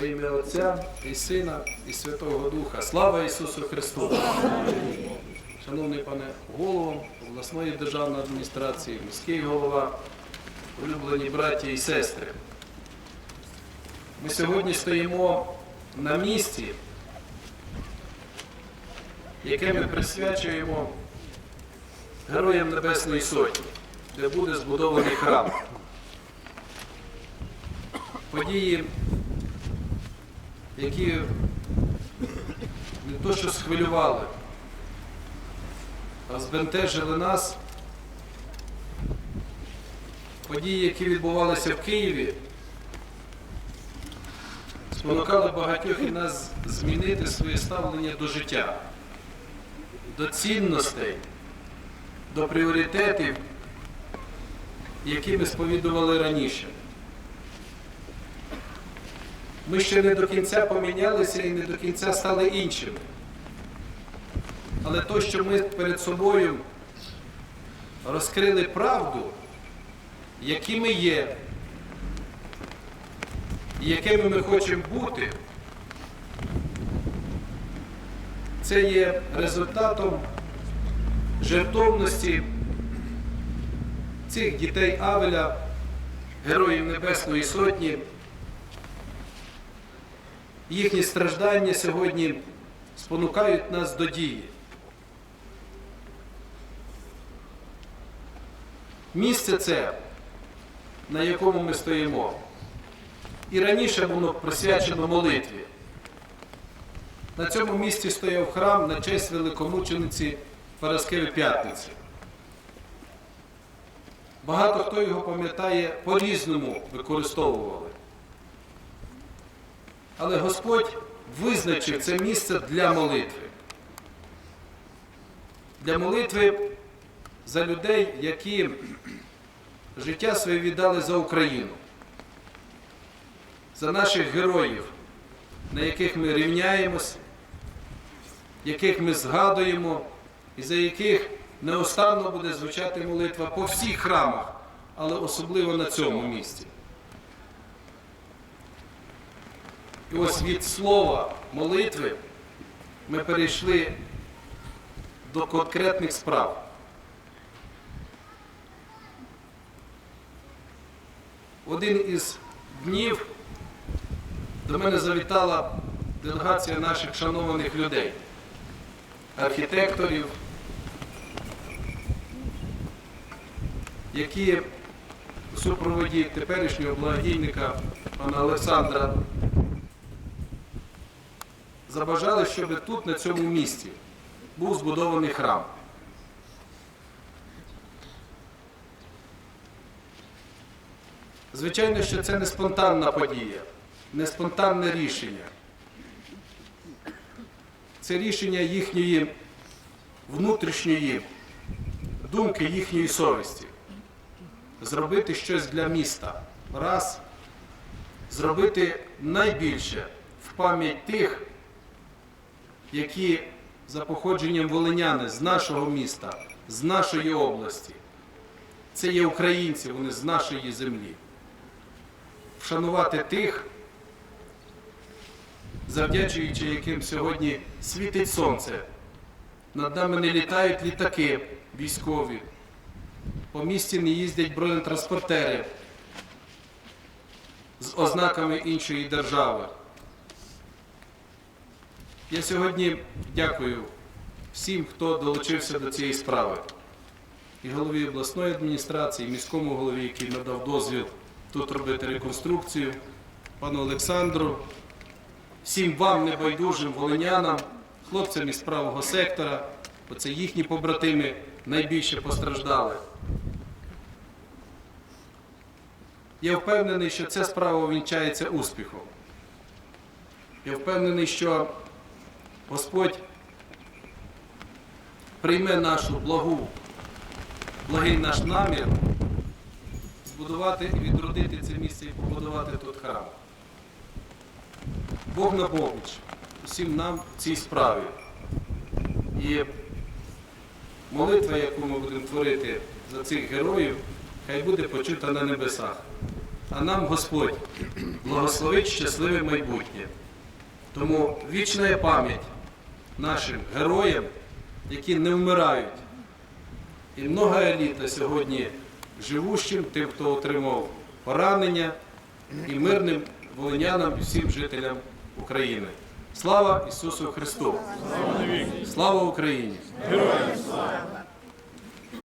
Во ім'я Отця і Сина, і Святого Духа. Слава Ісусу Христу! Шановний пане голово обласної державної адміністрації, міський голова, улюблені браті і сестри. Ми сьогодні стоїмо на місці, яке ми присвячуємо Героям Небесної Сотні, де буде збудований храм. Події, які не то що схвилювали, а збентежили нас. Події, які відбувалися в Києві, спонукали багатьох і нас змінити своє ставлення до життя, до цінностей, до пріоритетів, які ми сповідували раніше. Ми ще не до кінця помінялися і не до кінця стали іншими. Але то, що ми перед собою розкрили правду, які ми є, якими ми хочемо бути, це є результатом жертовності цих дітей Авеля, Героїв Небесної Сотні. Їхні страждання сьогодні спонукають нас до дії. Місце це, на якому ми стоїмо, і раніше воно присвячено молитві. На цьому місці стояв храм на честь великомучениці Параскеви П'ятниці. Багато хто його пам'ятає по-різному використовували. Але Господь визначив це місце для молитви. Для молитви за людей, які життя своє віддали за Україну, за наших героїв, на яких ми рівняємось, яких ми згадуємо, і за яких неостанно буде звучати молитва по всіх храмах, але особливо на цьому місці. І ось від слова молитви ми перейшли до конкретних справ. Один із днів до мене завітала делегація наших шанованих людей, архітекторів, які у супроводі теперішнього благодійника пана Олександра забажали, щоб тут, на цьому місці, був збудований храм. Звичайно, що це не спонтанна подія, не спонтанне рішення. Це рішення їхньої внутрішньої думки, їхньої совісті. Зробити щось для міста. Раз. Зробити найбільше в пам'ять тих, які за походженням волиняни з нашого міста, з нашої області. Це є українці, вони з нашої землі. Вшанувати тих, завдячуючи яким сьогодні світить сонце. Над нами не літають літаки військові, по місті не їздять бронетранспортери з ознаками іншої держави. Я сьогодні дякую всім, хто долучився до цієї справи. І голові обласної адміністрації, і міському голові, який надав дозвіл тут робити реконструкцію, пану Олександру, всім вам, небайдужим волинянам, хлопцям із правого сектора, бо це їхні побратими найбільше постраждали. Я впевнений, що ця справа вінчається успіхом. Я впевнений, що Господь прийме нашу благу, благий наш намір збудувати і відродити це місце і побудувати тут храм. Бог на поміч усім нам в цій справі. І молитва, яку ми будемо творити за цих героїв, хай буде почута на небесах. а нам Господь благословить щасливе майбутнє. Тому вічна пам'ять нашим героям, які не вмирають. І много еліта сьогодні живущим, тим, хто отримав поранення, і мирним волинянам і всім жителям України. Слава Ісусу Христу! Слава Україні! Героям слава!